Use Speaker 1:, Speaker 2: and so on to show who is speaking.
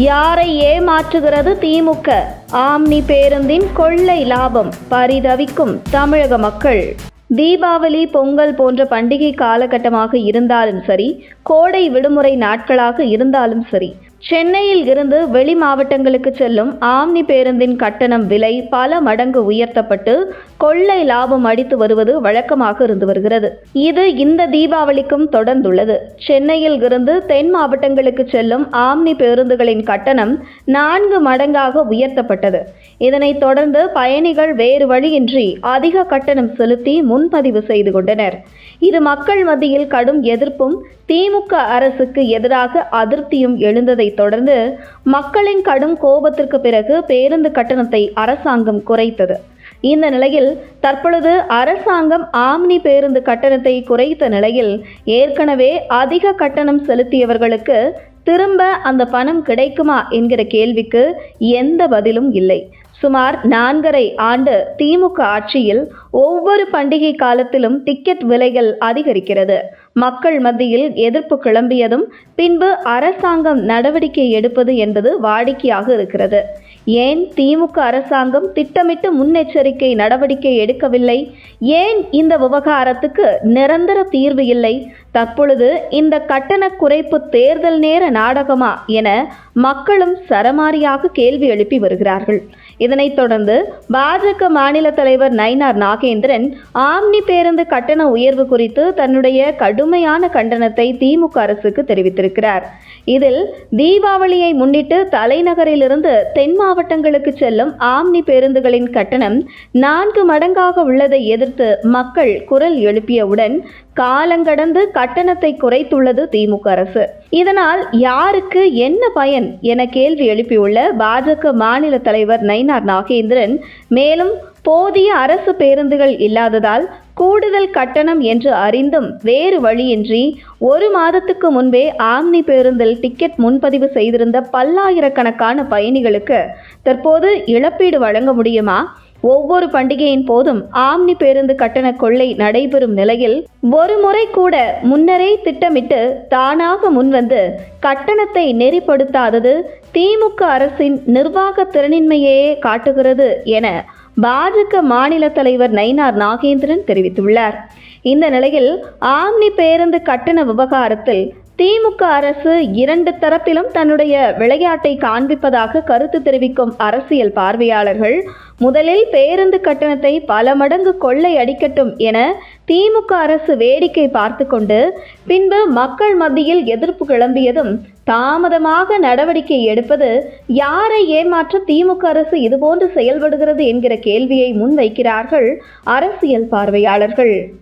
Speaker 1: யாரை ஏமாற்றுகிறது திமுக? ஆம்னி பேருந்தின் கொள்ளை லாபம் பரிதவிக்கும் தமிழக மக்கள். தீபாவளி பொங்கல் போன்ற பண்டிகை காலகட்டமாக இருந்தாலும் சரி கோடை விடுமுறை நாட்களாக இருந்தாலும் சரி சென்னையில் இருந்து வெளி மாவட்டங்களுக்கு செல்லும் ஆம்னி பேருந்தின் கட்டணம் விலை பல மடங்கு உயர்த்தப்பட்டு கொள்ளை லாபம் அடித்து வருவது வழக்கமாக இருந்து வருகிறது. இது இந்த தீபாவளிக்கும் தொடர்ந்துள்ளது. சென்னையில் இருந்து தென் மாவட்டங்களுக்கு செல்லும் ஆம்னி பேருந்துகளின் கட்டணம் நான்கு மடங்காக உயர்த்தப்பட்டது. இதனைத் தொடர்ந்து பயணிகள் வேறு வழியின்றி அதிக கட்டணம் செலுத்தி முன்பதிவு செய்து கொண்டனர். இது மக்கள் மத்தியில் கடும் எதிர்ப்பும் திமுக அரசுக்கு எதிராக அதிருப்தியும் எழுந்ததைத் தொடர்ந்து மக்களின் கடும் கோபத்திற்கு பிறகு பேருந்து கட்டணத்தை அரசாங்கம் குறைத்தது. இந்த நிலையில் தற்பொழுது அரசாங்கம் ஆம்னி பேருந்து கட்டணத்தை குறைத்த நிலையில் ஏற்கனவே அதிக கட்டணம் செலுத்தியவர்களுக்கு திரும்ப அந்த பணம் கிடைக்குமா என்கிற கேள்விக்கு எந்த பதிலும் இல்லை. சுமார் நான்கரை ஆண்டு திமுக ஆட்சியில் ஒவ்வொரு பண்டிகை காலத்திலும் டிக்கெட் விலைகள் அதிகரிக்கிறது. மக்கள் மத்தியில் எதிர்ப்பு கிளம்பியதும் பின்பு அரசாங்கம் நடவடிக்கை எடுப்பது என்பது வாடிக்கையாக இருக்கிறது. ஏன் திமுக அரசாங்கம் திட்டமிட்டு முன்னெச்சரிக்கை நடவடிக்கை எடுக்கவில்லை? ஏன் இந்த விவகாரத்துக்கு நிரந்தர தீர்வு இல்லை? தற்பொழுது இந்த கட்டண குறைப்பு தேர்தல் நேர நாடகமா? என மக்களும் சரமாரியாக கேள்வி எழுப்பி வருகிறார்கள். இதனைத் தொடர்ந்து பாஜக மாநில தலைவர் நயினார் நாகேந்திரன் ஆம்னி பேருந்து கட்டண உயர்வு குறித்து தன்னுடைய கடுமையான கண்டனத்தை திமுக அரசுக்கு தெரிவித்திருக்கிறார். இதில் தீபாவளியை முன்னிட்டு தலைநகரிலிருந்து தென் மாவட்டங்களுக்கு செல்லும் ஆம்னி பேருந்துகளின் கட்டணம் நான்கு மடங்காக உள்ளதை எதிர்த்து மக்கள் குரல் எழுப்பியவுடன் காலங்கடந்து கட்டணத்தை குறைத்துள்ளது திமுக அரசு. இதனால் யாருக்கு என்ன பயன் என கேள்வி எழுப்பியுள்ள பாஜக மாநில தலைவர் நயினார் நாகேந்திரன் மேலும் போதிய அரசு பேருந்துகள் இல்லாததால் கூடுதல் கட்டணம் என்று அறிந்தும் வேறு வழியின்றி ஒரு மாதத்துக்கு முன்பே ஆம்னி பேருந்தில் டிக்கெட் முன்பதிவு செய்திருந்த பல்லாயிரக்கணக்கான பயணிகளுக்கு தற்போது இழப்பீடு வழங்க முடியுமா? ஒவ்வொரு பண்டிகையின் போதும் ஆம்னி பேருந்து கட்டண கொள்ளை நடைபெறும் நிலையில் ஒரு முறை கூட முன்னரே திட்டமிட்டு தானாக முன்வந்து கட்டணத்தை நெறிப்படுத்தாதது திமுக அரசின் நிர்வாக திறனின்மையே காட்டுகிறது என பாஜக மாநில தலைவர் நயினார் நாகேந்திரன் தெரிவித்துள்ளார். இந்த நிலையில் ஆம்னி பேருந்து கட்டண விவகாரத்தில் திமுக அரசு இரண்டு தரப்பிலும் தன்னுடைய விளையாட்டை காண்பிப்பதாக கருத்து தெரிவிக்கும் அரசியல் பார்வையாளர்கள் முதலில் பேருந்து கட்டணத்தை பல மடங்கு கொள்ளை அடிக்கட்டும் என திமுக அரசு வேடிக்கை பார்த்து கொண்டு பின்பு மக்கள் மத்தியில் எதிர்ப்பு கிளம்பியதும் தாமதமாக நடவடிக்கை எடுப்பது யாரை ஏமாற்ற திமுக அரசு இதுபோன்று செயல்படுகிறது என்கிற கேள்வியை முன்வைக்கிறார்கள் அரசியல் பார்வையாளர்கள்.